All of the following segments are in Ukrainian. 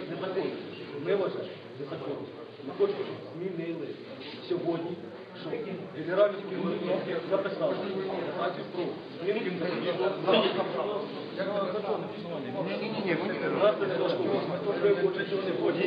відмовлено незаконно. Ми вважаємо незаконно. Ми хочемо, щоб змінили сьогодні, що генеральний керівник написав інформацію про зміну запобіжного заходу. Нас це не влаштовує. Ми хочемо сьогодні.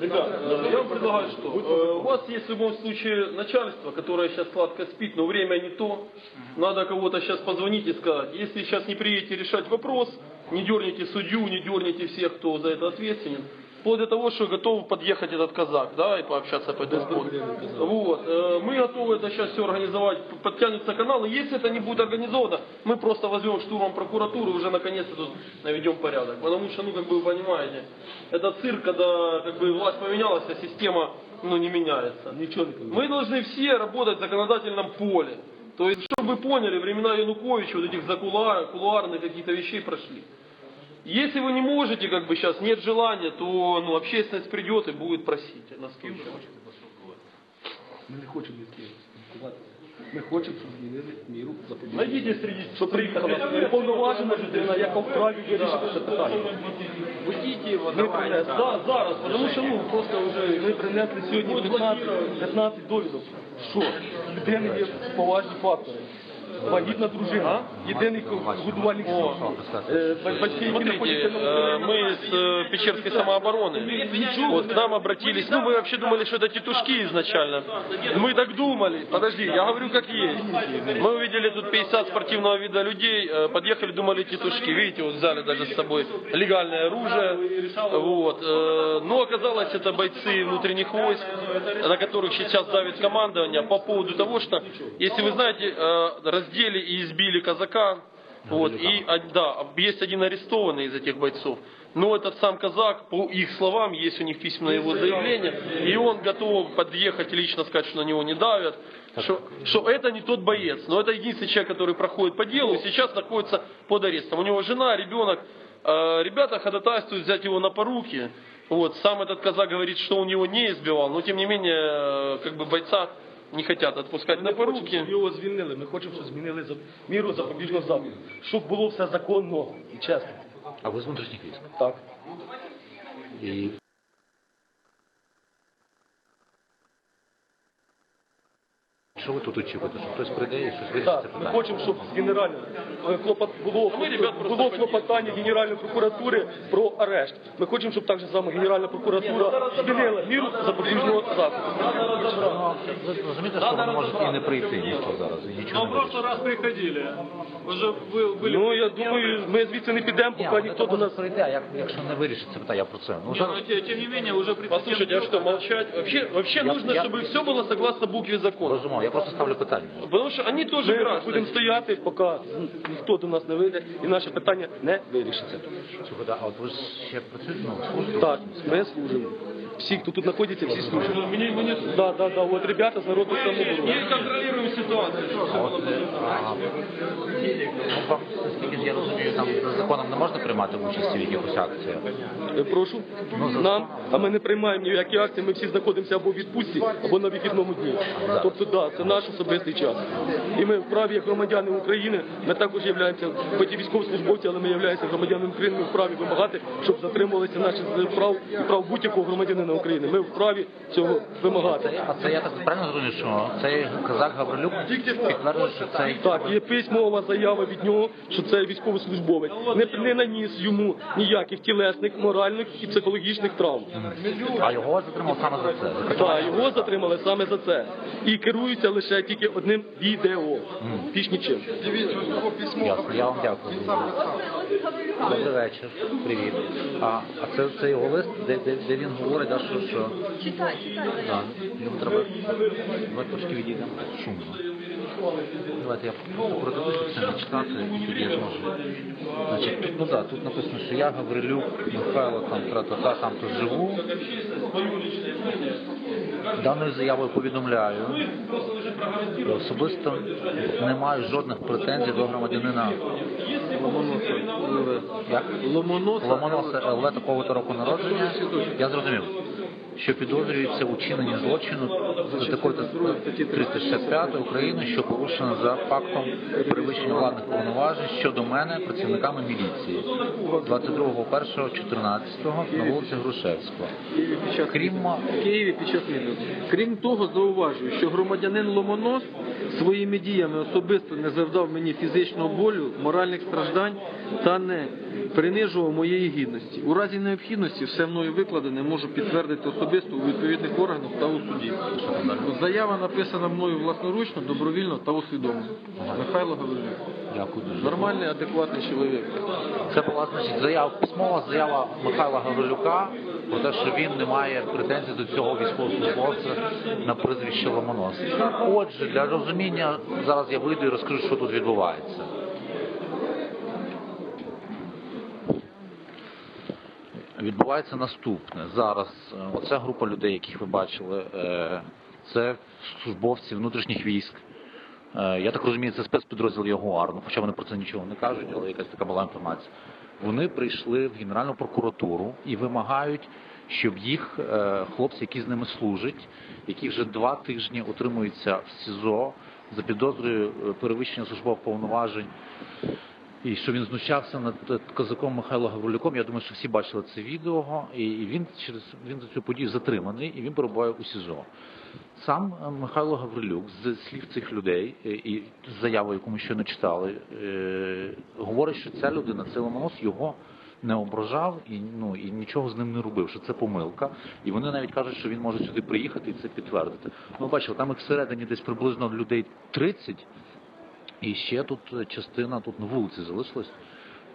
Ребят, я вам предлагаю что? Э, У вас есть в любом случае начальство, которое сейчас сладко спит, но время не то. Надо кого-то сейчас позвонить и сказать, если сейчас не приедете решать вопрос, не дерните судью, не дерните всех, кто за это ответственен, вплоть до того, что готов подъехать этот казак, да, и пообщаться по этому поводу. Вот. э, Мы готовы это сейчас все организовать, подтянутся каналы. Если это не будет организовано, мы просто возьмем штурмом прокуратуру и уже наконец-то тут наведем порядок. Потому что, ну, как бы вы понимаете, это цирк, когда как бы власть поменялась, а система ну, не меняется. Нічого не кажу. Мы должны все работать в законодательном поле. То есть, чтобы вы поняли, времена Януковича, вот этих закулар, кулуарных каких-то вещей прошли. Если вы не можете, как бы сейчас нет желания, то ну, общественность придет и будет просить нас кем Ми не спілкуватися. Ми хочемо, щоб змінили міру запобіжного. Найдите среди Щоб приїхала уповноважена людина, яка вправі вирішити це питання. Его, Ми принесли, да, зараз, тому що ну, просто вже ми принесли сьогодні 15, 15 довідок. Що? Людини є поважні фактори. Вагітна дружина, єдиний годувальник сім'ї, е, батьки, які Смотрите, знаходяться на э, мы с э, Печерской самообороны, вот к нам обратились, ну мы вообще думали, что это тетушки изначально. Мы так думали, подожди, я говорю как есть. Мы увидели тут 50 спортивного вида людей, э, подъехали, думали тетушки. Видите, вот взяли даже с собой легальное оружие. Вот. э, Но оказалось, это бойцы внутренних войск, на которых сейчас давит командование по поводу того, что, если вы знаете, э, раздели и избили казака, вот, и, да, есть один арестованный из этих бойцов. Но этот сам казак, по их словам, есть у них письменное его заявление, и он готов подъехать и лично сказать, что на него не давят, что, что это не тот боец. Но это единственный человек, который проходит по делу и сейчас находится под арестом. У него жена, ребенок. Э, Ребята ходатайствуют взять его на поруки. Вот, сам этот казак говорит, что он его не избивал, но тем не менее, э, как бы бойца не хотят отпускать на Ми хочемо, поруки. щоб його звільнили. Ми хочемо, щоб змінили за- міру запобіжного заходу. Щоб було все законно і чесно. А вы з внутренних войск? Так. І що ви тут очікуєте? Що хтось прийде і щось вирішить це Так, ми питання? хочемо, щоб з генерального е, клопот було, Ми, ребят, просто було хотіли. клопотання Генеральної прокуратури про арешт. Ми хочемо, щоб так же саме Генеральна прокуратура змінила міру запобіжного заходу. Ну, ви розумієте, що воно може і не прийти ніхто зараз, і нічого Но в не прошлый раз приходили. Уже вы были... Ну я думаю, ми звідси не підемо, Ні, поки вони ніхто то до може нас. прийти, а як, якщо не вирішить це питання, я про це. Ну, Не, зараз, но те- тем не менее, уже при Послушайте, а что, молчать? Вообще, вообще Я- нужно, я- чтобы все было согласно букве закона. розумію, я просто ставлю питання. Тому що вони теж Ми будемо стояти, поки ніхто до нас не вийде, і наше питання не вирішиться. Слухайте, а от ви ще працюєте на службі? Так, ми служимо. Всі, хто тут знаходиться, всі служать. Да, да, да, от ребята з народу самооборони. Мы контролируем ситуацию. Е, ну, вам, я розумію, там за законом не можна приймати участь у якихось акціях. Е, Прошу нам, а ми не приймаємо ніякі акції, ми всі знаходимося або в відпустці, або на вихідному дні. Тобто, да, це наш особистий час. І ми вправі, як громадяни України, ми також являємося, хоч і військовослужбовці, але ми являємося громадянами України, ми вправі вимагати, щоб затримувалися наші прав і прав будь-якого громадянина України. Ми вправі цього вимагати. А це я так правильно зрозумів, що цей казак Гаврилюк підтверджує, що цей Так, є письмова заява від нього, що це військовослужбовець. Не, не наніс йому ніяких тілесних, моральних і психологічних травм. а його затримав саме за це. Так, його затримали саме за це. І керуються лише тільки одним відео. Більш нічим. Ясно, я вам дякую. Добрий вечір, привіт. А, а це, це його лист, де, де, де він говорить, да, що, що Читай, читай. да, не треба давайте трошки відійдемо шумно. Давайте я продивлюсь, щоб це не читати, тоді я зможу. Значить, тут, ну да, тут написано, що я Гаврилюк, Михайло, там, тра-та-та, там тут живу. Даною заявою повідомляю, особисто не маю жодних претензій до громадянина. Як? Ломоноса ЛВ такого то року народження. Я зрозумів, що підозрюється у чиненні злочину за такою 365 України, що порушено за фактом перевищення владних повноважень щодо мене працівниками міліції 22.01.14 на вулиці Грушевського. Крім в Києві під час війни. Крім того, зауважую, що громадянин Ломонос своїми діями особисто не завдав мені фізичного болю, моральних страждань та не принижував моєї гідності. У разі необхідності все мною викладене можу підтвердити особисто у відповідних органах та у суді. Заява написана мною власноручно, добровільно та усвідомлено. Михайло Гаврилюк. Дякую дуже. Нормальний, адекватний чоловік. Це була значить заява письмова заява Михайла Гаврилюка про те, що він не має претензій до цього військовослужбовця на прізвище Ломонос. Отже, для розуміння зараз я вийду і розкажу, що тут відбувається. Відбувається наступне. Зараз е, оця група людей, яких ви бачили, е, це службовці внутрішніх військ. Е, Я так розумію, це спецпідрозділ Ягуар, ну, хоча вони про це нічого не кажуть, але якась така була інформація. Вони прийшли в Генеральну прокуратуру і вимагають, щоб їх е, хлопці, які з ними служать, які вже два тижні утримуються в СІЗО за підозрою е, перевищення службових повноважень, і що він знущався над козаком Михайло Гаврилюком. Я думаю, що всі бачили це відео, і він через він за цю подію затриманий і він перебуває у СІЗО. Сам е, Михайло Гаврилюк з слів цих людей е, і з заяви, яку ми щойно читали, е, говорить, що ця людина, цей Ломонос, його не ображав і ну і нічого з ним не робив, що це помилка. І вони навіть кажуть, що він може сюди приїхати і це підтвердити. Ну, бачили, там їх всередині десь приблизно людей 30, і ще тут е, частина тут на вулиці залишилась.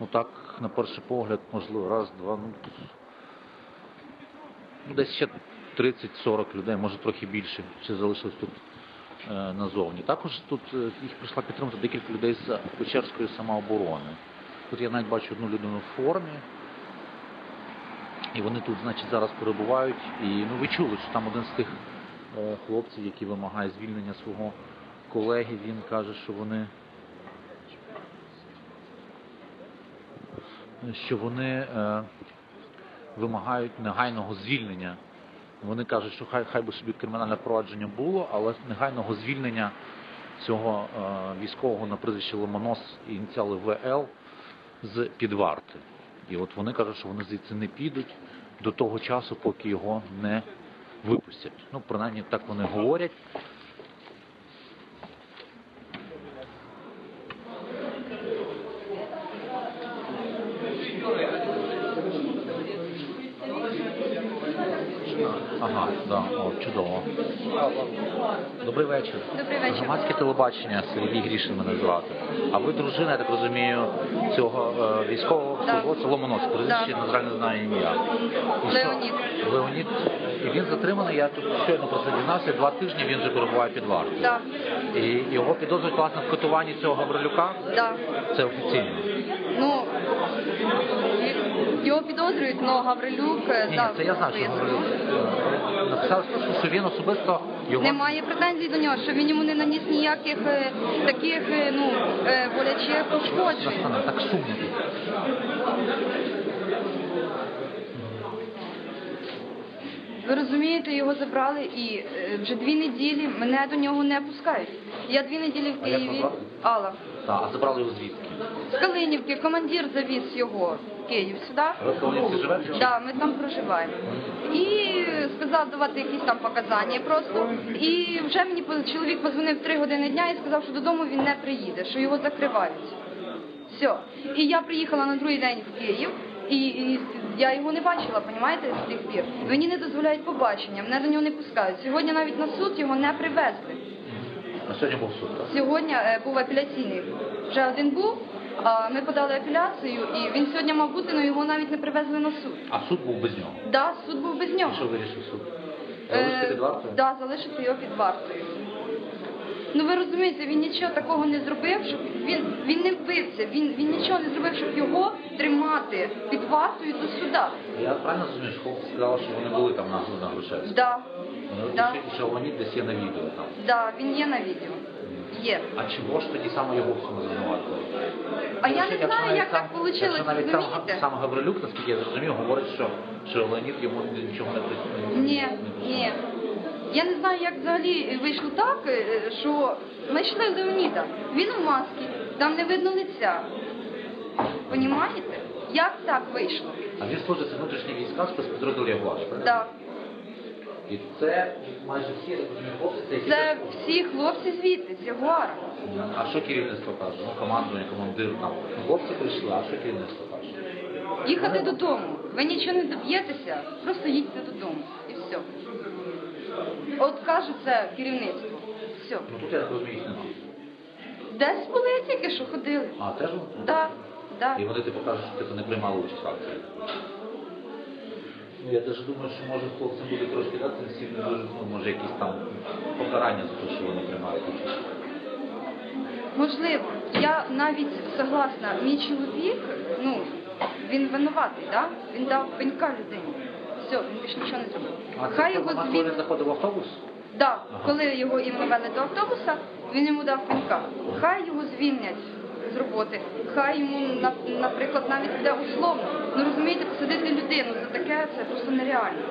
Ну так, на перший погляд, можливо, раз, два, ну ну, десь ще 30-40 людей, може трохи більше, ще залишилось тут е, назовні. Також тут е, їх прийшла підтримати декілька людей з Печерської самооборони. Тут я навіть бачу одну людину в формі. І вони тут, значить, зараз перебувають. І ну ви чули, що там один з тих е, хлопців, який вимагає звільнення свого колеги, він каже, що вони. що вони е, вимагають негайного звільнення. Вони кажуть, що хай, хай би собі кримінальне провадження було, але негайного звільнення цього е, військового на прізвище Ломонос ініціали ВЛ з під варти. І от вони кажуть, що вони звідси не підуть до того часу, поки його не випустять. Ну, принаймні так вони говорять. Ага, да, о. Добрий вечір. Добрий вечір. Громадське телебачення, Сергій Грішин мене звати. А ви дружина, я так розумію, цього е, військового Да. службовця Ломонос. Прізвище, на жаль, не знаю ім'я. І що? Леонід. Леонід. І він затриманий, я тут щойно про це дізнався, два тижні він вже перебуває під вартою. Да. І його підозрюють, власне, в катуванні цього Гаврилюка. Да. Це офіційно. Ну, його підозрюють, але Гаврилюк е, Ні, дав це я знаю, що. Гаврилюк. е, Написав, що він особисто його Немає претензій до нього, що він йому не наніс ніяких е, таких е, ну, е, болячих пошкоджень. Так сумно. Ви розумієте, його забрали і е, вже дві неділі мене до нього не пускають. Я дві неділі в А як Києві. назвати? Алла. Так, а забрали його звідки? З Калинівки командир завіз його Київ сюди. Живете? Да, ми там проживаємо. І сказав давати якісь там показання просто. І вже мені чоловік позвонив три години дня і сказав, що додому він не приїде, що його закривають. Все. І я приїхала на другий день в Київ. І, і я його не бачила, понімаєте, з тих пір. Мені не дозволяють побачення, мене до нього не пускають. Сьогодні навіть на суд його не привезли. На сьогодні був суд. так? Сьогодні е, був апеляційний. Вже один був, а ми подали апеляцію, і він сьогодні мав бути, але його навіть не привезли на суд. А суд був без нього. Да, суд був без нього. І що вирішив суд? Е, Залишити під вартою? Да, залишити його під вартою. Ну ви розумієте, він нічого такого не зробив, щоб він, він не вбився, він, він нічого не зробив, щоб його тримати під вартою до суда. Я правильно розумію, що хлопці сказали, що вони були там на, на Грушевську? Да, Ну, да. що- вони десь є на відео там. да, він є на відео. Є. А чого ж тоді саме його в цьому звинуватили? А я не знаю, як так вийшло, Якщо навіть сам, розумієте? сам Гаврилюк, наскільки я зрозумів, говорить, що, що Леонід йому нічого не при- Ні, ні. Я не знаю, як взагалі вийшло так, е, що знайшли Леоніда. Він у масці, там не видно лиця. Понімаєте? Як так вийшло? А він служить в внутрішніх військах спецпідрозділу Ягуаш, правильно? Так. І це майже всі хлопці, це які Це всі хлопці звідти, з Ягуара. А що керівництво каже? Ну, командування, командир там. Хлопці прийшли, а що керівництво каже? Їхати додому. Ви нічого не доб'єтеся, просто їдьте додому. І все. От кажуть це керівництво. Все. Ну тут я так розумію, їх немає. Десь були тільки, що ходили. А, теж? Так, так. І вони типу кажуть, що типу не приймали участь в акції. Ну, я навіть думаю, що може хлопцям буде трошки дати всім ну, може якісь там покарання за те, що вони приймають участь. Можливо, я навіть согласна, мій чоловік, ну, він винуватий, да? він дав пенька людині. Все, він більше нічого не зробив. А Хай його момент, коли заходив в автобус? Да, коли його іменно вели до автобуса, він йому дав пенька. Хай його звільнять з роботи, хай йому, наприклад, навіть буде условно. Ну розумієте, посадити людину за таке це просто нереально.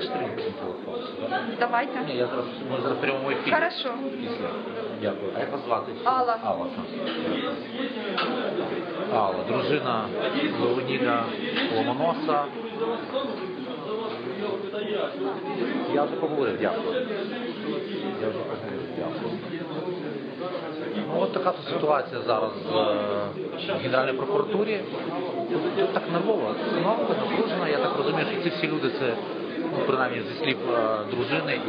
Телефон. Ні, Давайте. я зараз, ми зараз в прямому ефірі. Хорошо. Після. Дякую. А як вас звати? Алла. Алла. Алла, дружина Леоніда Ломоноса. Я вже поговорив, дякую. Я вже поговорив, дякую. Ну, от така ситуація зараз е, в Генеральній прокуратурі. Тут, так нервово, нервово, напружено. Я так розумію, що ці всі люди це, ну, принаймні зі слів е, дружини.